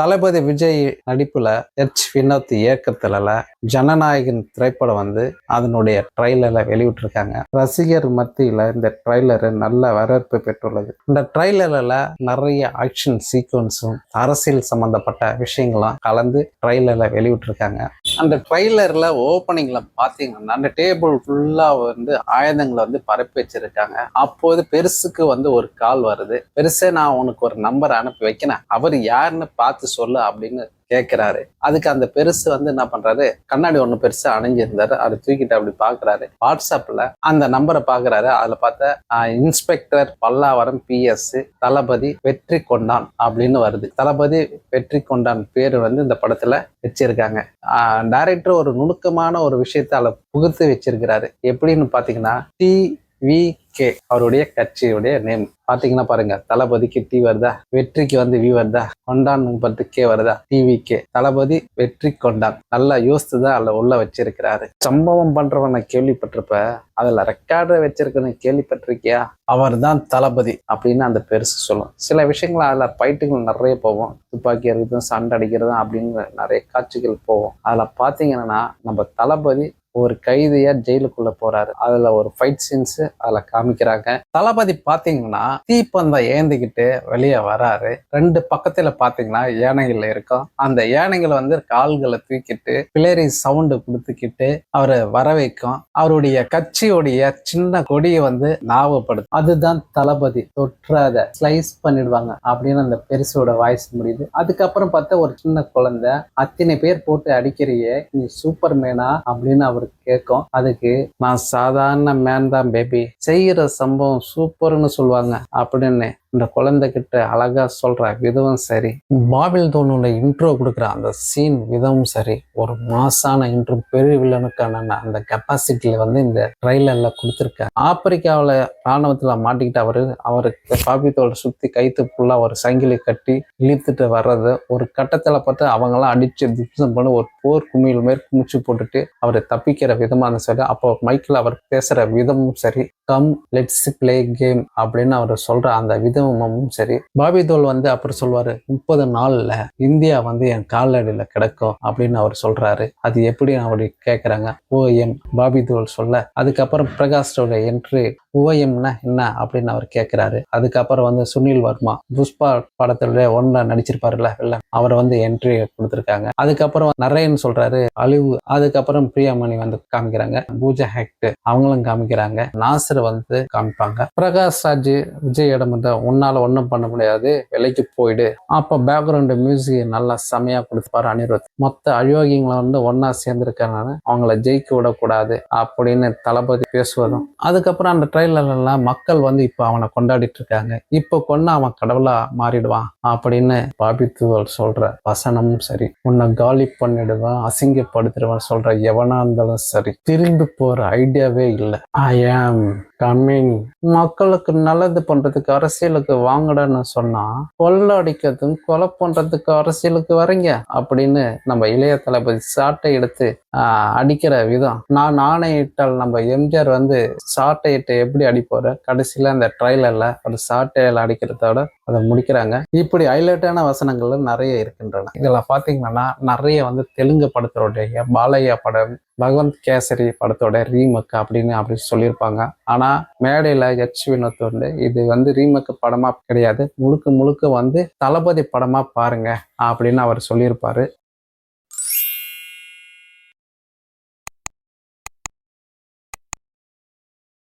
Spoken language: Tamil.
தளபதி விஜய் நடிப்புல எச் வினோத் இயக்கத்துல ஜனநாயகன் திரைப்படம் வந்து அதனுடைய ட்ரைலரை வெளியிட்டிருக்காங்க. ரசிகர் மத்தியில இந்த ட்ரைலரு நல்ல வரவேற்பு பெற்றுள்ளது. இந்த ட்ரைலர்ல நிறைய ஆக்ஷன் சீக்வன்ஸும் அரசியல் சம்பந்தப்பட்ட விஷயங்களும் கலந்து ட்ரைலர்ல வெளியிட்டிருக்காங்க. அந்த ட்ரைலரில் ஓப்பனிங்கில் பார்த்தீங்கன்னா அந்த டேபிள் ஃபுல்லாக வந்து ஆயுதங்களை வந்து பரப்பி வச்சிருக்காங்க. அப்போது பெருசுக்கு வந்து ஒரு கால் வருது. பெருசே நான் உனக்கு ஒரு நம்பர் அனுப்பி வைக்கிறேன். அவர் யாருன்னு பார்த்து சொல்லு அப்படின்னு கேட்கிறாரு அதுக்கு அந்த பெருசு வந்து என்ன பண்றாரு? கண்ணாடி ஒண்ணு பெருசா அணிஞ்சிருந்தாரு. அதை தூக்கிட்டு அப்படி பாக்குறாரு. வாட்ஸ்அப்ல அந்த நம்பரை பாக்குறாரு. அதுல பார்த்தா இன்ஸ்பெக்டர் பல்லாவரம் பிஎஸ் தளபதி வெற்றி கொண்டான் அப்படின்னு வருது. தளபதி வெற்றி கொண்டான் பேரு வந்து இந்த படத்துல வச்சிருக்காங்க. டைரக்டர் ஒரு நுணுக்கமான ஒரு விஷயத்த அதில் புகுத்து வச்சிருக்கிறாரு. எப்படின்னு பாத்தீங்கன்னா டி வி கே அவருடைய கட்சியுடைய நேம் பாத்தீங்கன்னா பாருங்க தளபதிக்கு டி வருதா? வெற்றிக்கு வந்து வி வருதா? கொண்டான் பத்து கே வருதா டிவி கே தளபதி வெற்றி கொண்டான். நல்லா யோசித்து தான் அதில் உள்ள வச்சிருக்கிறாரு. சம்பவம் பண்றவனை கேள்விப்பட்டிருப்ப அதுல ரெக்கார்டு வச்சிருக்கணும் கேள்விப்பட்டிருக்கியா? அவர் தான் தளபதி அப்படின்னு அந்த பெருசு சொல்லும். சில விஷயங்கள் அதில் ஃபைட்டுகள் நிறைய போவோம் துப்பாக்கி இருக்கிறதும் சண்டை அடிக்கிறதும் அப்படின்னு நிறைய காட்சிகள் போவோம் அதில் பார்த்தீங்கன்னா நம்ம தளபதி ஒரு கைதியா ஜெயிலுக்குள்ள போறாரு. அதுல ஒரு ஃபைட் சீன்ஸ் அதுல காமிக்கிறாங்க. தளபதி பாத்தீங்கன்னா தீப்பந்தம் ஏந்திக்கிட்டு வெளியே வராரு. ரெண்டு பக்கத்துல பாத்தீங்கன்னா யானைகள் இருக்கும். அந்த யானைகள் வந்து கால்களை தூக்கிட்டு பிளேரி சவுண்டு கொடுத்துக்கிட்டு அவரை வர வைக்கும் அவருடைய கட்சியுடைய சின்ன கொடியை வந்து ஞாபகப்படுத்தும் அதுதான் தளபதி. தொற்றாத ஸ்லைஸ் பண்ணிடுவாங்க அப்படின்னு அந்த பெருசோட வாய்ஸ் முடியுது. அதுக்கப்புறம் பார்த்தா ஒரு சின்ன குழந்தை அத்தனை பேர் போட்டு அடிக்கிறியே நீ சூப்பர் மேனா அப்படின்னு அவர் கேட்கும். அதுக்கு நான் சாதாரண மேன் தான் பேபி செய்யற சம்பவம் சூப்பர்னு சொல்லுவாங்க. அப்படின்னு இந்த குழந்தை கிட்ட அழகா சொல்ற விதமும் சரி பாபில் தோனோட இன்ட்ரோ கொடுக்குற அந்த சீன் விதமும் சரி ஒரு மாசான இன்ட்ரோ பெரிய வில்லனுக்கான அந்த கெப்பாசிட்டியில வந்து இந்த ட்ரைலர்ல கொடுத்துருக்காங்க ஆப்பிரிக்காவில் ராணுவத்துல மாட்டிக்கிட்டு அவரு அவருக்கு பாபி தோலை சுத்தி கைத்து ஃபுல்லா ஒரு சங்கிலி கட்டி இழுத்துட்டு வர்றது ஒரு கட்டத்துல பார்த்து அவங்களாம் அடிச்சு திப்சம் பண்ணி ஒரு போர் குமிழ் மாரி குமிச்சு போட்டுட்டு அவரை தப்பிக்கிற விதமா இருந்தாலும் சரி அப்போ மைக்கில் அவர் பேசுற விதமும் சரி கம் லெட்ஸ் பிளே கேம் அப்படின்னு அவர் சொல்ற அந்த விதம் விதமும் சரி. பாபி தோல் வந்து அப்புறம் சொல்வாரு முப்பது நாள்ல இந்தியா வந்து என் காலடியில கிடக்கும் அப்படின்னு அவர் சொல்றாரு. அது எப்படி அப்படி ஓ என் பாபி தோல் சொல்ல. அதுக்கப்புறம் பிரகாஷோட என்ட்ரி ஓஎம்னா என்ன அப்படின்னு அவர் கேட்கிறாரு அதுக்கப்புறம் வந்து சுனில் வர்மா புஷ்பா படத்துல ஒன்னா நடிச்சிருப்பாருல்ல இல்ல அவர் வந்து என்ட்ரி கொடுத்துருக்காங்க. அதுக்கப்புறம் நரேன் சொல்றாரு அழிவு. அதுக்கப்புறம் பிரியாமணி வந்து காமிக்கிறாங்க. பூஜா ஹெக்ட் அவங்களும் காமிக்கிறாங்க. நாசர் வந்து காமிப்பாங்க. பிரகாஷ் ராஜ் விஜயிடம் வந்து உன்னால ஒன்றும் பண்ண முடியாது விலைக்கு போயிடு. அப்ப பேக்ரவுண்ட் மியூசிக் நல்லா செமையா கொடுத்துப்பாரு அனிருத். மொத்த அயோக்கியங்களை வந்து ஒன்னா சேர்ந்திருக்கனால அவங்கள ஜெயிக்க விடக்கூடாது அப்படின்னு தளபதி பேசுவதும். அதுக்கப்புறம் அந்த ட்ரை எல்லாம் மக்கள் வந்து இப்போ அவனை கொண்டாடிட்டு இருக்காங்க இப்போ கொண்டு அவன் கடவுளா மாறிடுவான் அப்படின்னு பாபித்துவல் சொல்ற வசனமும் சரி. உன்னை காலி பண்ணிடுவான் அசிங்கப்படுத்திடுவான் சொல்ற எவனா இருந்தாலும் சரி. திரும்பி போற ஐடியாவே இல்லை. ஐ ஆம் கம்மிங் மக்களுக்கு நல்லது பண்றதுக்கு அரசியலுக்கு வாங்கடான்னு சொன்னா கொள்ளை அடிக்கிறதும் கொலை பண்றதுக்கு அரசியலுக்கு வரீங்க அப்படின்னு நம்ம இளைய தளபதி சாட்டை எடுத்து அடிக்கிற விதம். நான் ஆணையிட்டால் நம்ம எம்ஜிஆர் வந்து சாட்டையிட்டு எப்படி எப்படி அடிப்பாரு கடைசியில அந்த ட்ரைலர்ல ஒரு சாட்டையில் அடிக்கிறதோட அதை முடிக்கிறாங்க. இப்படி ஹைலைட்டான வசனங்களும் நிறைய இருக்கின்றன. இதில் பார்த்தீங்கன்னா நிறைய வந்து தெலுங்கு படத்தோடைய பாலையா படம் பகவந்த் கேசரி படத்தோட ரீமக் அப்படின்னு அப்படி சொல்லியிருப்பாங்க. ஆனால் மேடையில் எச் வினோத் வந்து இது வந்து ரீமக் படமா கிடையாது. முழுக்க முழுக்க வந்து தளபதி படமா பாருங்க அப்படின்னு அவர் சொல்லியிருப்பாரு.